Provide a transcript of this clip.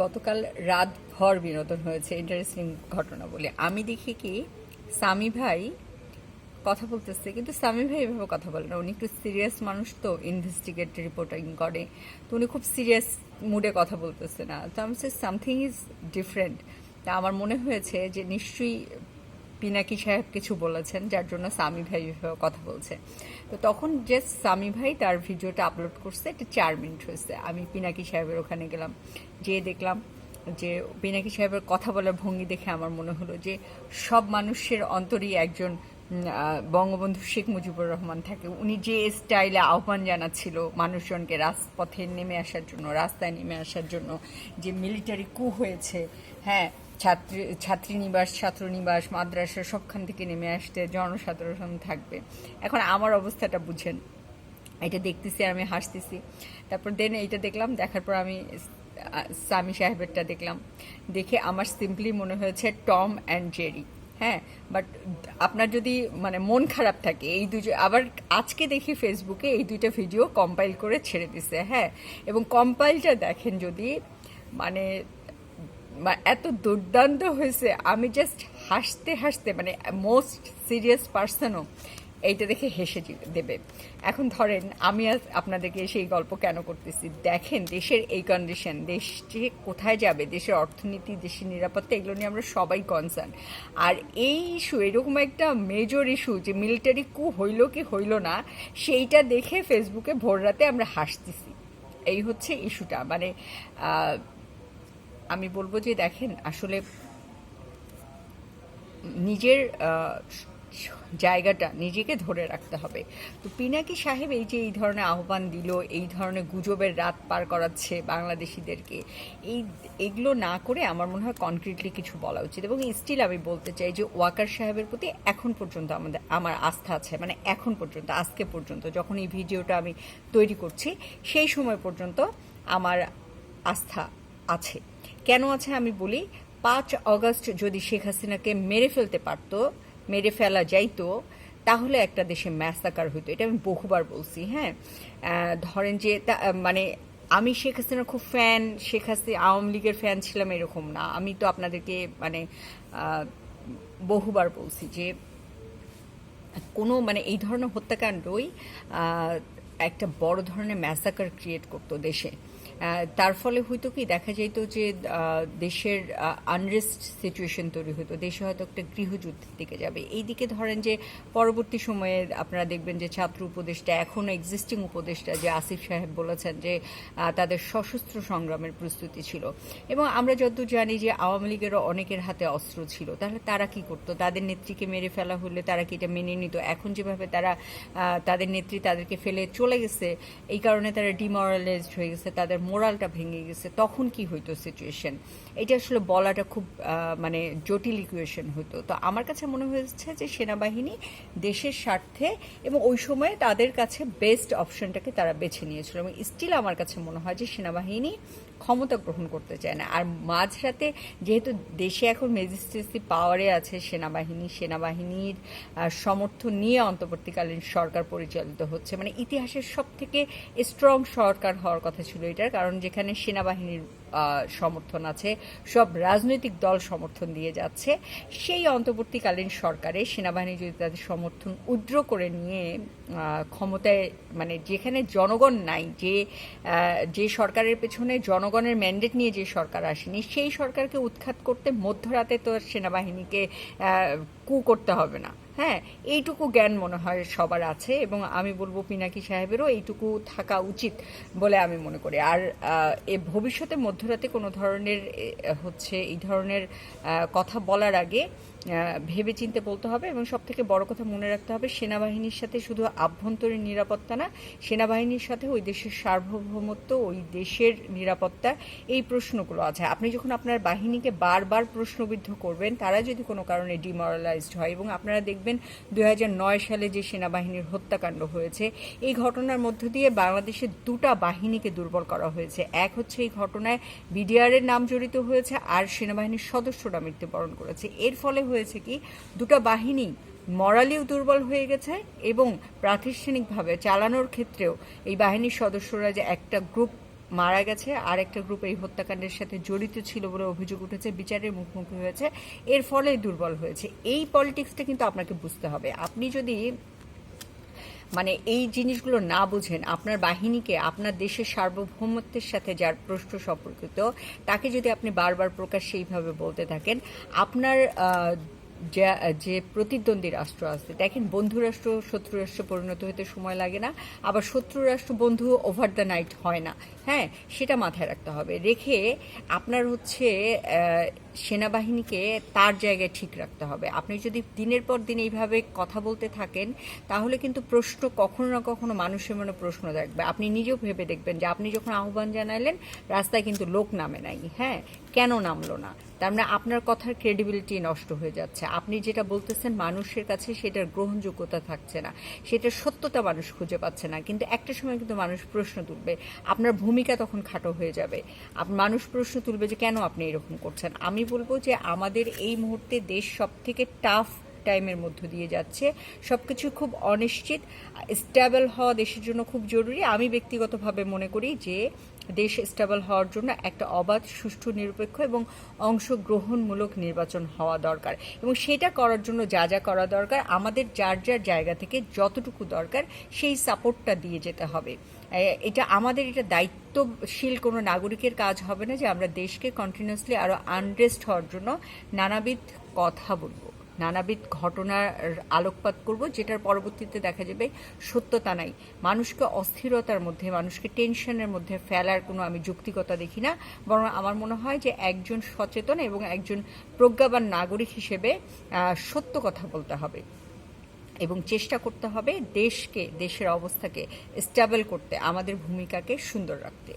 গতকাল রাত ভর বিনোদন হয়েছে ইন্টারেস্টিং ঘটনা বলে। আমি দেখি কি, সামি ভাই কথা বলতেছে, কিন্তু সামি ভাই এভাবে কথা বলে না। উনি একটু সিরিয়াস মানুষ তো ইনভেস্টিগেট রিপোর্টিং করে। তো উনি খুব সিরিয়াস মুডে কথা বলতেছে না। তো আমি সামথিং ইজ ডিফারেন্ট তা আমার মনে হয়েছে যে নিশ্চয়ই পিনাকি সাহেব কিছু বলেছেন, যার জন্য সামি ভাই কথা বলছে। তো তখন যে সামি ভাই তার ভিডিওটা আপলোড করছে, এটা চার মিনিট হয়েছে। আমি পিনাকি সাহেবের ওখানে গেলাম, যেয়ে দেখলাম যে পিনাকি সাহেবের কথা বলার ভঙ্গি দেখে আমার মনে হলো যে সব মানুষের অন্তরেই একজন বঙ্গবন্ধু শেখ মুজিবুর রহমান থাকে। উনি যে স্টাইলে আহ্বান জানাচ্ছিল মানুষজনকে রাজপথে নেমে আসার জন্য, রাস্তায় নেমে আসার জন্য, যে মিলিটারি কু হয়েছে হ্যাঁ ছাত্রী, ছাত্রীনিবাস, ছাত্রনিবাস, মাদ্রাসা, সবখান থেকে নেমে আসতে জনসাধারণ থাকবে। এখন আমার অবস্থাটা বুঝেন। এটা দেখতেছি আর আমি হাসতেছি। তারপর দেন এইটা দেখলাম, দেখার পর আমি স্বামী সাহেবেরটা দেখলাম। দেখে আমার সিম্পলি মনে হয়েছে টম অ্যান্ড জেরি হ্যাঁ? বাট আপনার যদি মানে মন খারাপ থাকে, এই দুজন আবার আজকে দেখি ফেসবুকে এই দুইটা ভিডিও কম্পাইল করে ছেড়ে দিছে হ্যাঁ? এবং কম্পাইলটা দেখেন যদি মানে এত দুর্দান্ত হয়েছে। আমি জাস্ট হাসতে হাসতে মানে মোস্ট সিরিয়াস পার্সনও এইটা দেখে হেসে দেবে। এখন ধরেন, আমি আজ আপনাদেরকে সেই গল্প কেন করতেছি? দেখেন, দেশের এই কন্ডিশন দেশ যে কোথায় যাবে, দেশের অর্থনীতি, দেশের নিরাপত্তা, এগুলো নিয়ে আমরা সবাই কনসার্ন আর এই ইস্যু এরকম একটা মেজর ইস্যু যে মিলিটারি কু হইল কি হইল না, সেইটা দেখে ফেসবুকে ভোর রাতে আমরা হাসতেছি। এই হচ্ছে ইস্যুটা মানে আমি বলব যে দেখেন, আসলে নিজের জায়গাটা নিজেকে ধরে রাখতে হবে। তো পিনাকি সাহেব এই যে এই ধরনের আহ্বান দিল, এই ধরনের গুজবের রাত পার করাচ্ছে বাংলাদেশিদেরকে, এই, এগুলো না করে আমার মনে হয় কনক্রিটলি কিছু বলা উচিত। এবং স্টিল আমি বলতে চাই যে ওয়াকার সাহেবের প্রতি এখন পর্যন্ত আমাদের, আমার আস্থা আছে মানে এখন পর্যন্ত, আজকে পর্যন্ত, যখন এই ভিডিওটা আমি তৈরি করছি, সেই সময় পর্যন্ত আমার আস্থা আছে। কেন আছে আমি বলি, পাঁচ অগস্ট যদি শেখ হাসিনাকে মেরে ফেলতে পারতো, মেরে ফেলা যাইতো, তাহলে একটা দেশে ম্যাসাকার হইতো। এটা আমি বহুবার বলছি হ্যাঁ? ধরেন যে মানে আমি শেখ হাসিনার খুব ফ্যান শেখ হাসিনা আওয়ামী লীগের ফ্যান ছিলাম এরকম না। আমি তো আপনাদেরকে মানে বহুবার বলছি যে কোনো মানে এই ধরনের হত্যাকাণ্ডই একটা বড় ধরনের ম্যাসাকার ক্রিয়েট করতো দেশে। তার ফলে হয়তো কি দেখা যেত যে দেশের আনরেস্ট সিচুয়েশন তৈরি হতো দেশে হয়তো একটা গৃহযুদ্ধের দিকে যাবে। এই দিকে ধরেন যে, পরবর্তী সময়ে আপনারা দেখবেন যে, ছাত্র উপদেষ্টা এখনও এক্সিস্টিং উপদেষ্টা যে আসিফ সাহেব বলেছেন যে তাদের সশস্ত্র সংগ্রামের প্রস্তুতি ছিল। এবং আমরা যতদূর জানি যে, আওয়ামী লীগেরও অনেকের হাতে অস্ত্র ছিল। তাহলে তারা কি করতো? তাদের নেত্রীকে মেরে ফেলা হলে তারা কি এটা মেনে নিত? এখন যেভাবে তারা তাদের নেত্রী তাদেরকে ফেলে চলে গেছে, এই কারণে তারা ডিমোরালাইজড হয়ে গেছে। তাদের মোরালটা ভেঙে গেছে, তখন কি হইতো সিচুয়েশন এটা আসলে বলাটা খুব মানে জটিল ইকুয়েশন হতো তো আমার কাছে মনে হয়েছে যে সেনাবাহিনী দেশের স্বার্থে এবং ওই সময়ে তাদের কাছে বেস্ট অপশনটাকে তারা বেছে নিয়েছিল এবং স্টিল আমার কাছে মনে হয় যে সেনাবাহিনী ক্ষমতা গ্রহণ করতে চায় না। আর মাঝরাতে যেহেতু দেশে এখন ম্যাজিস্ট্রেসি পাওয়ারে আছে, সেনাবাহিনী, সেনাবাহিনীর সমর্থন নিয়ে অন্তর্বর্তীকালীন সরকার পরিচালিত হচ্ছে। মানে ইতিহাসের সব থেকে স্ট্রং সরকার হওয়ার কথা ছিল এটার। কারণ যেখানে সেনাবাহিনীর সমর্থন আছে, সব রাজনৈতিক দল সমর্থন দিয়ে যাচ্ছে। সেই অন্তর্বর্তীকালীন সরকারে সেনাবাহিনী যদি তাদের সমর্থন উদ্র করে নিয়ে ক্ষমতায় মানে যেখানে জনগণ নাই, যে যে সরকারের পেছনে জনগণের ম্যান্ডেট নিয়ে যে সরকার আসেনি, সেই সরকারকে উৎখাত করতে মধ্যরাতে তো সেনাবাহিনীকে কু করতে হবে না। হ্যাঁ এইটুকু জ্ঞান মনে হয় সবার আছে এবং আমি বলব পিনাকি সাহেবেরও এইটুকু থাকা উচিত বলে আমি মনে করি। আর এ ভবিষ্যতে মধ্যরাতে কোনো ধরনের হচ্ছে এই ধরনের কথা বলার আগে ভেবে চিন্তে বলতে হবে এবং সব থেকে বড় কথা মনে রাখতে হবে, সেনাবাহিনীর সাথে শুধু আভ্যন্তরীণ নিরাপত্তা না, সেনাবাহিনীর সাথে ওই দেশের সার্বভৌমত্ব, ওই দেশের নিরাপত্তা, এই প্রশ্নগুলো আছে। আপনি যখন আপনার বাহিনীকে বারবার প্রশ্নবিদ্ধ করবেন, তারা যদি কোনো কারণে ডিমোরালাইজড হয়, এবং আপনারা দেখবেন দু হাজার নয় সালে যে সেনাবাহিনীর হত্যাকাণ্ড হয়েছে, এই ঘটনার মধ্য দিয়ে বাংলাদেশের দুটা বাহিনীকে দুর্বল করা হয়েছে। এক হচ্ছে এই ঘটনায় বিডিআর এর নাম জড়িত হয়েছে, আর সেনাবাহিনীর সদস্যরা মৃত্যুবরণ করেছে। এর ফলে হয়েছে কি, দুটো বাহিনী মরালিও দুর্বল হয়ে গেছে এবং প্রাতিষ্ঠানিকভাবে চালানোর ক্ষেত্রেও এই বাহিনীর সদস্যরা যে একটা গ্রুপ মারা গেছে, আর একটা গ্রুপ এই হত্যাকাণ্ডের সাথে জড়িত ছিল বলে অভিযোগ উঠেছে, বিচারের মুখোমুখি হয়েছে, এর ফলে দুর্বল হয়েছে। এই পলিটিক্সটা কিন্তু আপনাকে বুঝতে হবে। আপনি যদি মানে এই জিনিসগুলো না বুঝেন, আপনার বাহিনীকে, আপনার দেশের সার্বভৌমত্বের সাথে যার প্রশ্ন সম্পর্কিত, তাকে যদি আপনি বারবার প্রকাশ সেইভাবে বলতে থাকেন, আপনার যা- যে প্রতিদ্বন্দ্বী রাষ্ট্র আছে। দেখেন, বন্ধু রাষ্ট্র, শত্রু রাষ্ট্রে পরিণত হতে সময় লাগে না, আবার শত্রু রাষ্ট্র বন্ধু ওভার দ্য নাইট হয় না। হ্যাঁ সেটা মাথায় রাখতে হবে। রেখে আপনার হচ্ছে সেনাবাহিনীকে তার জায়গায় ঠিক রাখতে হবে। আপনি যদি দিনের পর দিন এইভাবে কথা বলতে থাকেন, তাহলে কিন্তু প্রশ্ন কখনো না কখনো মানুষের মনে প্রশ্ন দেখবে আপনি নিজেও ভেবে দেখবেন যে, আপনি যখন আহ্বান জানাইলেন রাস্তায় কিন্তু লোক নামে নাই। হ্যাঁ কেন নামলো না? তার মানে আপনার কথার ক্রেডিবিলিটি নষ্ট হয়ে যাচ্ছে। আপনি যেটা বলতেছেন মানুষের কাছে সেটার গ্রহণযোগ্যতা থাকছে না। সেটার সত্যতা মানুষ খুঁজে পাচ্ছে না। কিন্তু একটা সময় কিন্তু মানুষ প্রশ্ন তুলবে, আপনার ভূমিকা তখন খাটো হয়ে যাবে। মানুষ প্রশ্ন তুলবে যে কেন আপনি এরকম করছেন? আমি বলব যে আমাদের এই মুহূর্তে দেশ সব থেকে টাফ টাইমের মধ্য দিয়ে যাচ্ছে। সব কিছু খুব অনিশ্চিত স্টেবল হওয়া দেশের জন্য খুব জরুরি। আমি ব্যক্তিগতভাবে মনে করি যে, দেশ স্টেবল হওয়ার জন্য একটা অবাধ, সুষ্ঠু, নিরপেক্ষ এবং অংশগ্রহণমূলক নির্বাচন হওয়া দরকার। এবং সেটা করার জন্য যা যা করা দরকার, আমাদের যার যার জায়গা থেকে যতটুকু দরকার, সেই সাপোর্টটা দিয়ে যেতে হবে। এটা আমাদের এটা দায়িত্বশীল কোনো নাগরিকের কাজ হবে না যে আমরা দেশকে কন্টিনিউয়াসলি আরও আনরেস্ট হওয়ার জন্য নানাবিধ কথা বলব। নানাবিধ ঘটনার আলোকপাত করব, যেটার পরবর্তীতে দেখা যাবে সত্যতা নাই। মানুষকে অস্থিরতার মধ্যে, মানুষকে টেনশনের মধ্যে ফেলার কোনো আমি যুক্তিকতা দেখি না। বরং আমার মনে হয় যে একজন সচেতন এবং একজন প্রজ্ঞাবান নাগরিক হিসেবে সত্য কথা বলতে হবে। এবং চেষ্টা করতে হবে দেশকে, দেশের অবস্থাকে স্টেবল করতে, আমাদের ভূমিকাকে সুন্দর রাখতে।